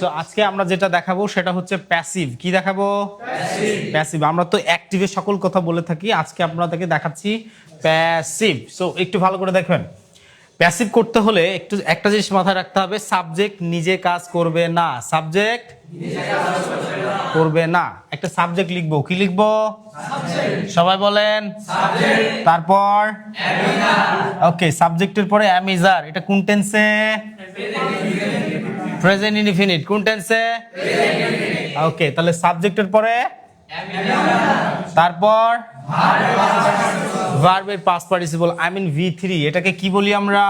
তো আজকে আমরা যেটা দেখাবো সেটা হচ্ছে প্যাসিভ কি দেখাবো? প্যাসিভ আমরা তো অ্যাক্টিভের সকল কথা বলে থাকি। আজকে আপনাদেরকে দেখাচ্ছি প্যাসিভ সো একটু ভালো করে দেখবেন। প্যাসিভ করতে হলে একটু একটা জিনিস মাথায় রাখতে হবে সাবজেক্ট নিজে কাজ করবে না। সাবজেক্ট করবে না। একটা সাবজেক্ট লিখব। কি লিখব? সবাই বলেন। তারপর? ওকে সাবজেক্টের পরে অ্যামিজার এটা কোন টেন্সে প্রেজেন্ট ইনফিনিট কোন টেন্সে ওকে তাহলে সাবজেক্টের পরে তারপর ভার্বের past participle I mean V three এটাকে কি বলি আমরা?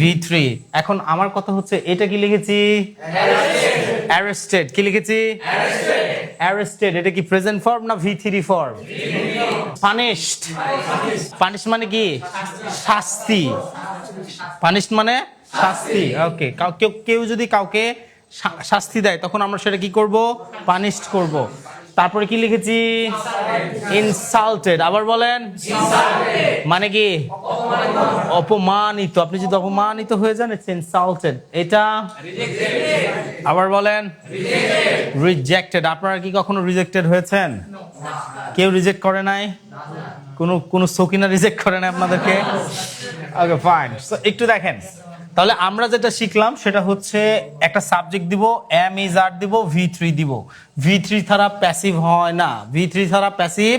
ভি থ্রি এখন আমার কথা হচ্ছে, এটা কি লিখেছি? অ্যারেস্টেড কি লিখেছি? অ্যারেস্টেড এটা কি প্রেজেন্ট ফর্ম না V three form punished punish মানে কি? শাস্তি. পানিশড মানে শাস্তি. ওকে কেউ কেউ যদি কাউকে শাস্তি দেয়, তখন আমরা সেটা কি করব? পানিশড করব। তারপরে কি লিখেছি? ইনসাল্টেড আবার বলেন। মানে কি? অপমানিত। আপনি যদি অপমানিত হয়ে যান ইটস ইনসাল্টেড এটা আবার বলেন। রিজেক্টেড আপনারা কি কখনো রিজেক্টেড হয়েছেন? কেউ রিজেক্ট করে নাই? কোনো কোনো সকিনা রিজেক্ট করে নাই আপনাদেরকে? ওকে ফাইন একটু দেখেন। তাহলে আমরা যেটা শিখলাম সেটা হচ্ছে একটা সাবজেক্ট দিব এম ইজ আর দিব ভি থ্রি দিব। ভি থ্রি ছাড়া প্যাসিভ হয় না। ভি থ্রি ছাড়া প্যাসিভ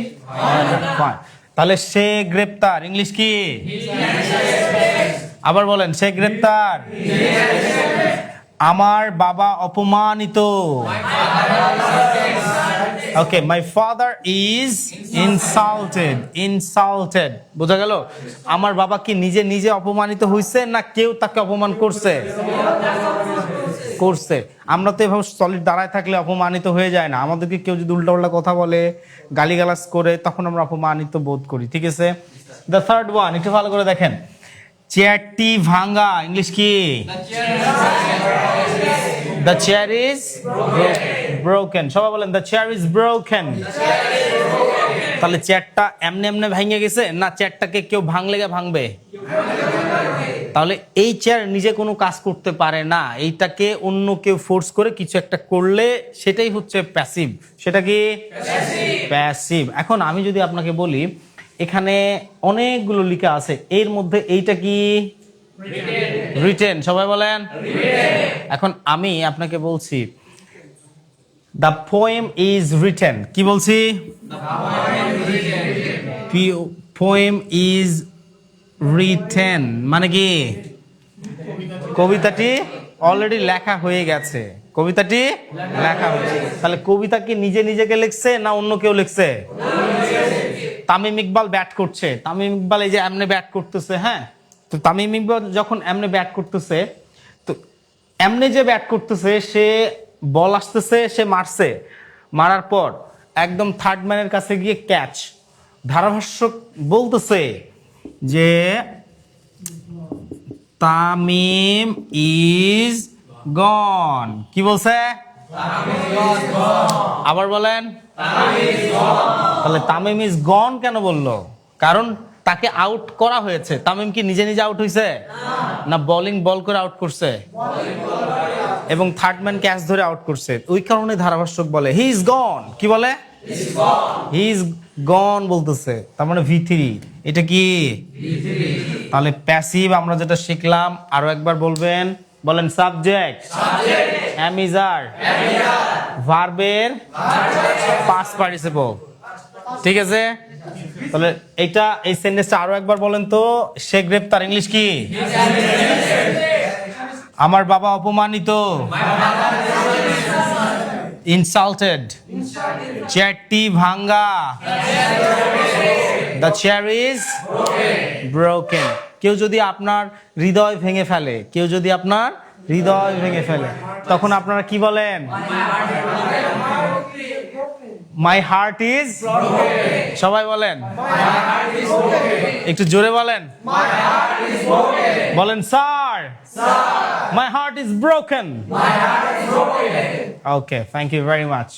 হয় তাহলে সে গ্রেপ্তার। ইংলিশ কি? আবার বলেন, সে গ্রেপ্তার। আমার বাবা অপমানিত। Okay my father is insulted insulted বোঝা গেল? আমার বাবা কি নিজে নিজে অপমানিত হয়েছে না কেউ তাকে অপমান করছে? করছে। আমরা তো এভাবে সলিড দাঁড়ায় থাকলে অপমানিত হয়ে যায় না। আমাদেরকে কেউ যদি উল্টা উল্টা কথা বলে গালিগালাজ করে তখন আমরা অপমানিত বোধ করি ঠিক আছে? দ্য থার্ড ওয়ান একটু ভালো করে দেখেন। চেয়ারটি ভাঙ্গা ইংলিশ কি? দ্য চেয়ার ইজ ব্রোকেন সবাই বলেন দ্য চেয়ার ইজ ব্রোকেন তাহলে চেয়ারটা এমনি এমনি ভেঙে গেছে? না চেয়ারটাকে কেউ ভাঙলে গে ভাঙবে? তাহলে এই চেয়ার নিজে কোনো কাজ করতে পারে না। এইটাকে অন্য কেউ ফোর্স করে কিছু একটা করলে সেটাই হচ্ছে প্যাসিভ সেটা কি? প্যাসিভ এখন আমি যদি আপনাকে বলি, এখানে অনেকগুলো লেখা আছে। এর মধ্যে এইটা কি? রিটেন সবাই বলেন? এখন আমি আপনাকে বলছি দ্য পোয়েম ইজ রিটেন কি বলছি? পোয়েম ইজ রিটেন মানে কি? কবিতাটি অলরেডি লেখা হয়ে গেছে। কবিতাটি লেখা হয়েছে তাহলে কবিতা কি নিজে নিজেকে লিখছে না অন্য কেউ লিখছে? তামিম ইকবাল ব্যাট করছে। তামিম ইকবাল এই যে এমনি ব্যাট করতেছে হ্যাঁ? তো তামিম ইকবাল যখন এমনি ব্যাট করতেছে, তো এমনি যে ব্যাট করতেছে, সে বল আসতেছে, সে মারছে। মারার পর একদম থার্ড ম্যানের কাছে গিয়ে ক্যাচ ধারাভাষ্য বলতেছে যে, তামিম ইজ গন কি বলছে? আবার বলেন, তাহলে তামিম ইজ গন কেন বলল? কারণ তাকে আউট করা হয়েছে। তামিম কি নিজে নিজে আউট হয়েছে না বোলিং বল করে আউট করছে? এবং থার্ড ম্যান ক্যাচ ধরে আউট করছে। ওই কারণে ধারাভাষ্যক বলে হি ইজ গন কি বলে? হি ইজ গন বলতেছে। তার মানে ভি থ্রি এটা কি? তাহলে প্যাসিভ আমরা যেটা শিখলাম আরও একবার বলবেন। বলেন সাবজেক্ট অ্যামিজার ভার্বের পাস পার্টিসিপল ঠিক আছে? তাহলে এইটা এই সেন্টেন্সটা আরও একবার বলেন তো। সে গ্রেপ্তার। ইংলিশ কি? আমার বাবা অপমানিত। ইনসাল্টেড চেয়ারটি ভাঙ্গা। দ্য চেয়ার ইজ ব্রোকেন কেউ যদি আপনার হৃদয় ভেঙে ফেলে, কেউ যদি আপনার হৃদয় ভেঙে ফেলে, তখন আপনারা কি বলেন? মাই হার্ট ইজ সবাই বলেন একটু জোরে বলেন। বলেন sir my heart is broken okay thank you very much